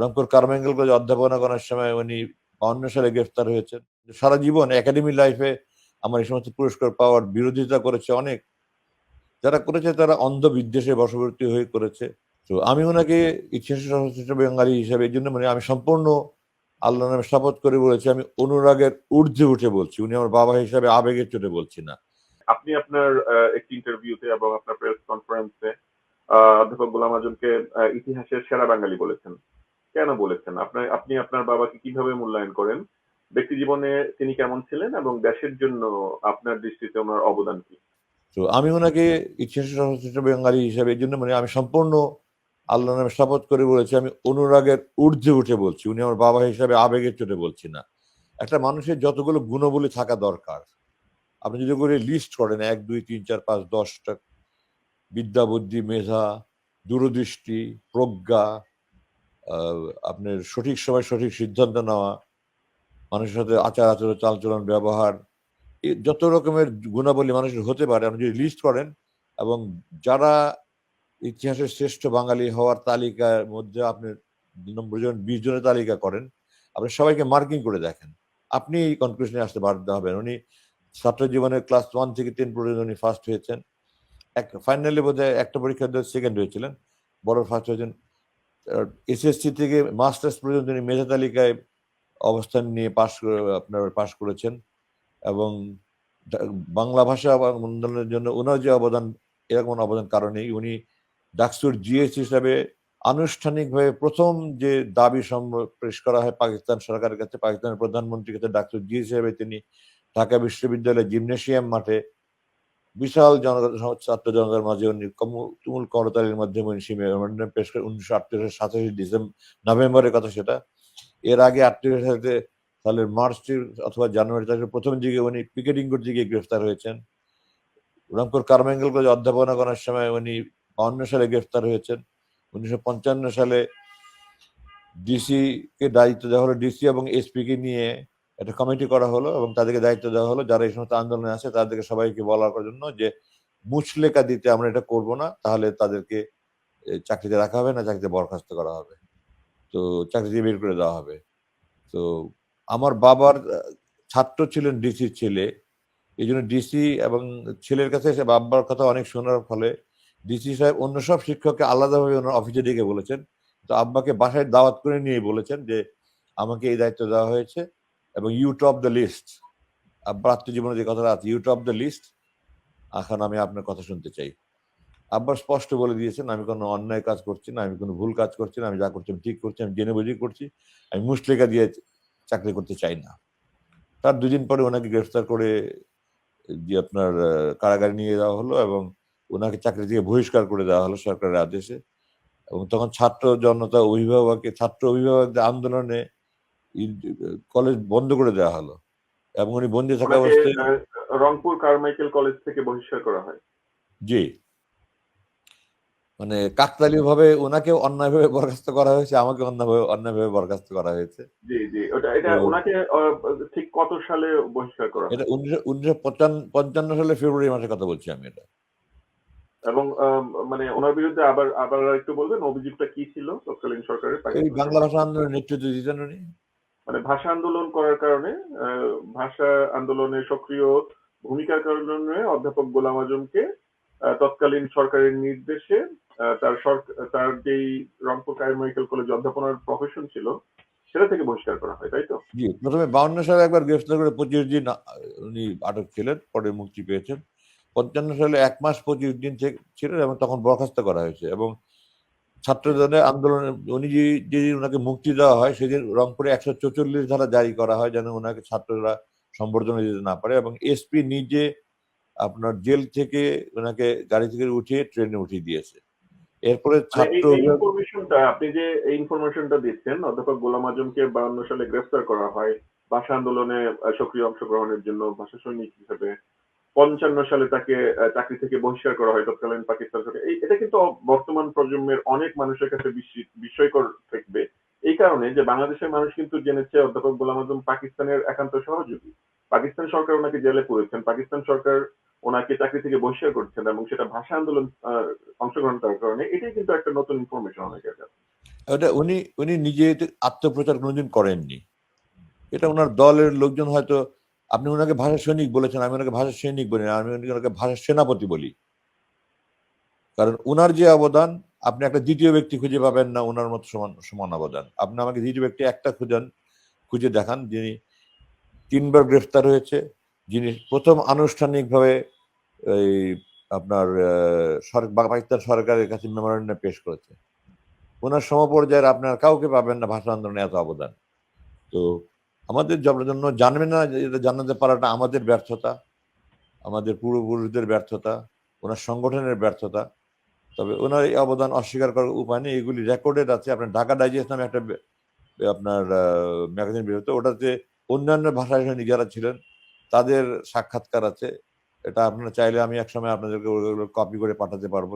রংপুর কারমেঙ্গেল কলেজে অধ্যাপনা করার সময় উনি বাউন্ন সালে গ্রেফতার হয়েছেন। সারা জীবন একাডেমি লাইফে আমার এই সমস্ত পুরস্কার পাওয়ার বিরোধিতা করেছে অনেক। যারা করেছে তারা অন্ধ বিদ্বেষে বশবর্তী হয়ে করেছে। তো আমি ওনাকে সর্বশ্রেষ্ঠ বাঙালি হিসাবে এই জন্য মানে আমি সম্পূর্ণ আল্লাহ নামে শপথ করে বলেছি, আমি অনুরাগের ঊর্ধ্বে উঠে বলছি। উনি আমার বাবা হিসাবে আবেগের চোটে বলছি না। আপনি আপনার একটি ইন্টারভিউতে এবং আপনার প্রেস কনফারেন্সে অধ্যাপক গোলাম আজমকে ইতিহাসের সেরা বাঙালি বলেছেন। কেন বলেছেন? আপনার, আপনি আপনার বাবাকে কীভাবে মূল্যায়ন করেন? ব্যক্তি জীবনে তিনি কেমন ছিলেন এবং দেশের জন্য আপনার দৃষ্টিতে ওনার অবদান কি? তো আমি ওনাকে সর্বশ্রেষ্ঠ বাঙালি হিসাবে এই জন্য মানে আমি সম্পূর্ণ আল্লাহ নামে শপথ করে বলেছি, আমি অনুরাগের ঊর্ধ্বে উঠে বলছি, উনি আমার বাবা হিসাবে আবেগের চোটে বলছি না। একটা মানুষের যতগুলো গুণবলী থাকা দরকার, আপনি যদি করে লিস্ট করেন, এক, দুই, তিন, চার, পাঁচ, দশটা, বিদ্যা, বুদ্ধি, মেধা, দূরদৃষ্টি, প্রজ্ঞা আপনার সঠিক সময় সঠিক সিদ্ধান্ত নেওয়া, মানুষের সাথে আচার আচরণ, চালচলন, ব্যবহার যত রকমের গুণাবলী মানুষের হতে পারে, আপনি যদি লিস্ট করেন এবং যারা ইতিহাসের শ্রেষ্ঠ বাঙালি হওয়ার তালিকার মধ্যে আপনি নম্বর জন, বিশ জনের তালিকা করেন, আপনি সবাইকে মার্কিং করে দেখেন। আপনি এই কনক্লুশনে আসতে বাধ্য হবেন। উনি ছাত্র জীবনের ক্লাস ওয়ান থেকে টেন পর্যন্ত উনি ফার্স্ট হয়েছেন। এক ফাইনালি বোধহয় একটা পরীক্ষা সেকেন্ড হয়েছিলেন। বড় ফার্স্ট হয়েছেন। এসএসসি থেকে মাস্টার্স পর্যন্ত উনি মেধা তালিকায় অবস্থান নিয়ে পাশ আপনার পাশ করেছেন এবং বাংলা ভাষা আন্দোলনের জন্য ওনার যে অবদান, এরকম অবদান কারণেই উনি ডাকসুর জিএস হিসাবে আনুষ্ঠানিকভাবে প্রথম যে দাবি পেশ করা হয় পাকিস্তান সরকারের কাছে, পাকিস্তানের প্রধানমন্ত্রীর কাছে ডাকসুর জিএস হিসেবে তিনি ঢাকা বিশ্ববিদ্যালয়ের জিমনেশিয়াম মাঠে বিশাল জনতা ছাত্র জনতার মাঝে উনি তুমুল করতালির মাধ্যমে উনি মেমোরেন্ডাম পেশ করে উনিশশো আটত্রিশ সাতাশি ডিসেম্বর নভেম্বরের কথা সেটা। এর আগে আটত্রিশ সালে সালের মার্চ অথবা জানুয়ারি তারিখের প্রথম দিকে উনি পিকেটিং করতে গিয়ে গ্রেফতার হয়েছেন। রংপুর কারমেঙ্গেল কলেজে অধ্যাপনা করার সময় উনি বাউন্ন সালে গ্রেফতার হয়েছেন। উনিশশো পঞ্চান্ন সালে ডিসি কে দায়িত্ব দেওয়া হলো ডিসি এবং এসপি কে নিয়ে। একটা কমিটি করা হলো এবং তাদেরকে দায়িত্ব দেওয়া হলো। যারা এই সমস্ত আন্দোলনে আছে, তাদেরকে সবাইকে বলার জন্য যে মুচলেকা দিতে আমরা এটা করব না, তাহলে তাদেরকে চাকরিতে রাখা হবে না, চাকরিতে বরখাস্ত করা হবে। তো চাকরি দিয়ে বের করে দেওয়া হবে। তো আমার বাবার ছাত্র ছিলেন ডিসির ছেলে। এই জন্য ডিসি এবং ছেলের কাছে এসে বাবার কথা অনেক শোনার ফলে ডিসি সাহেব অন্য সব শিক্ষককে আলাদাভাবে ওনার অফিসে ডেকে বলেছেন। তো আব্বাকে বাসায় দাওয়াত করে নিয়ে বলেছেন যে, আমাকে এই দায়িত্ব দেওয়া হয়েছে। এবং ইউ টপ দ্য লিস্ট আব্বার আত্মজীবনে যে কথাটা আছে ইউ টপ দ্য লিস্ট এখন আমি আপনার কথা শুনতে চাই। আব্বার স্পষ্ট বলে দিয়েছেন, আমি কোনো অন্যায় কাজ করছি না, আমি কোনো ভুল কাজ করছি না, আমি যা করছি, আমি ঠিক করছি, আমি জেনে বুঝেই করছি, আমি মুসলেখা দিয়ে চাকরি করতে চাই না। তার দুদিন পরে ওনাকে গ্রেফতার করে, যে আপনার কারাগারে নিয়ে যাওয়া হলো এবং ওনাকে চাকরি থেকে বহিষ্কার করে দেওয়া হলো সরকারের আদেশে। এবং তখন ছাত্র জনতা অভিভাবককে, ছাত্র অভিভাবকদের আন্দোলনে কলেজ বন্ধ করে দেওয়া হলো। এবং উনি বন্দি থাকা অবস্থায় রংপুর কারমাইকেল কলেজ থেকে বহিষ্কার করা হয়। জি। মানে কাকতালীয় ভাবে ওনাকে অন্যায়ভাবে বরখাস্ত করা হয়েছে আমাকে অন্যায়ভাবে অন্যায়ভাবে বরখাস্ত করা হয়েছে। জি জি ওটা এটা ওনাকে ঠিক কত সালে বহিষ্কার করা এটা উনিশশো পঞ্চান্ন- পঞ্চান্ন সালে ফেব্রুয়ারি মাসের কথা বলছি আমি এটা। এবং মানে ওনার বিরুদ্ধে আবার আবার একটু বলবেন? অভিযোগটা কি ছিল? তৎকালীন সরকারের এই বাংলা ভাষা আন্দোলনের নেতৃত্ব দিতেন উনি। মানে ভাষা আন্দোলন করার কারণে ভাষা আন্দোলনে সক্রিয় ভূমিকার কারণে অধ্যাপক গোলাম আজমকে তৎকালীন সরকারের নির্দেশে তার তার যেই রংপুর কারমাইকেল কলেজ অধ্যাপনার প্রফেশন ছিল, সেটা থেকে বহিষ্কার করা হয়, তাই তো? জি, প্রথমে বাউন্ন সালে একবার গ্রেফতার করে পঁচিশ দিন উনি আটক ছিলেন, পরে মুক্তি পেয়েছেন। পঞ্চান্ন সালে এক মাস পঁচিশ দিন ছিলেন এবং তখন বরখাস্ত করা হয়েছে এবং ছাত্রদের আন্দোলনে উনি যে যেদিন ওনাকে মুক্তি দেওয়া হয় সেদিন রংপুরে একশো চৌচল্লিশ ধারা জারি করা হয় যেন ওনাকে ছাত্ররা সম্বর্ধনা দিতে না পারে এবং এসপি নিজে আপনার জেল থেকে ওনাকে গাড়ি থেকে উঠিয়ে ট্রেনে উঠিয়ে দিয়েছে। এরপরে ছাত্র ইনফরমেশনটা আপনি যে এই ইনফরমেশনটা দিচ্ছেন অধ্যাপক গোলাম আজমকে বাউন্ন সালে গ্রেফতার করা হয় ভাষা আন্দোলনে সক্রিয় অংশগ্রহণের জন্য ভাষা সৈনিক হিসেবে। পঞ্চান্ন সালে তাকে চাকরি থেকে বহিষ্কার করা হয় তৎকালীন পাকিস্তান সরকার। এটা কিন্তু বর্তমান প্রজন্মের অনেক মানুষের কাছে বিস্মি- বিস্ময়কর থাকবে। এই কারণে যে বাংলাদেশের মানুষ কিন্তু জেনেছে, অধ্যাপক গোলাম আজম পাকিস্তানের একান্ত সহযোগী। পাকিস্তান সরকার ওনাকে জেলে পুরেছেন পাকিস্তান সরকার ওনাকে চাকরি থেকে বহিষ্কার করছেন এবং সেটা ভাষা আন্দোলন অংশগ্রহণ করার কারণে এটাই কিন্তু একটা নতুন ইনফরমেশন অনেকের কাছে। ওটা উনি উনি নিজে আত্মপ্রচার কোনোদিন করেননি। এটা ওনার দলের লোকজন হয়তো আপনি ওনাকে ভাষা সৈনিক বলেছেন, আমি ওনাকে ভাষা সৈনিক বলি না, আমি ওনাকে ভাষা সেনাপতি বলি। কারণ ওনার যে অবদান, আপনি একটা দ্বিতীয় ব্যক্তি খুঁজে পাবেন না ওনার মতো সমান সমান অবদান। আপনি আমাকে দ্বিতীয় ব্যক্তি একটা খুঁজেন, খুঁজে দেখান যিনি তিনবার গ্রেফতার হয়েছে, যিনি প্রথম আনুষ্ঠানিকভাবে এই আপনার পাকিস্তান সরকারের কাছে মেমোরেন্ডাম পেশ করেছে। ওনার সমপর্যায়ের আপনার কাউকে পাবেন না ভাষা আন্দোলনে এত অবদান। তো আমাদের জন্য জানবে না এটা জানাতে পারাটা আমাদের ব্যর্থতা, আমাদের পূর্বপুরুষদের ব্যর্থতা, ওনার সংগঠনের ব্যর্থতা। তবে ওনার এই অবদান অস্বীকার করার উপায় নেই, এগুলি রেকর্ডেড আছে। আপনার ঢাকা ডাইজেস্ট নামে একটা আপনার ম্যাগাজিন বেরোতো ওটাতে অন্যান্য ভাষায় যারা ছিলেন, তাদের সাক্ষাৎকার আছে। এটা আপনারা চাইলে আমি একসময় আপনাদেরকে কপি করে পাঠাতে পারব।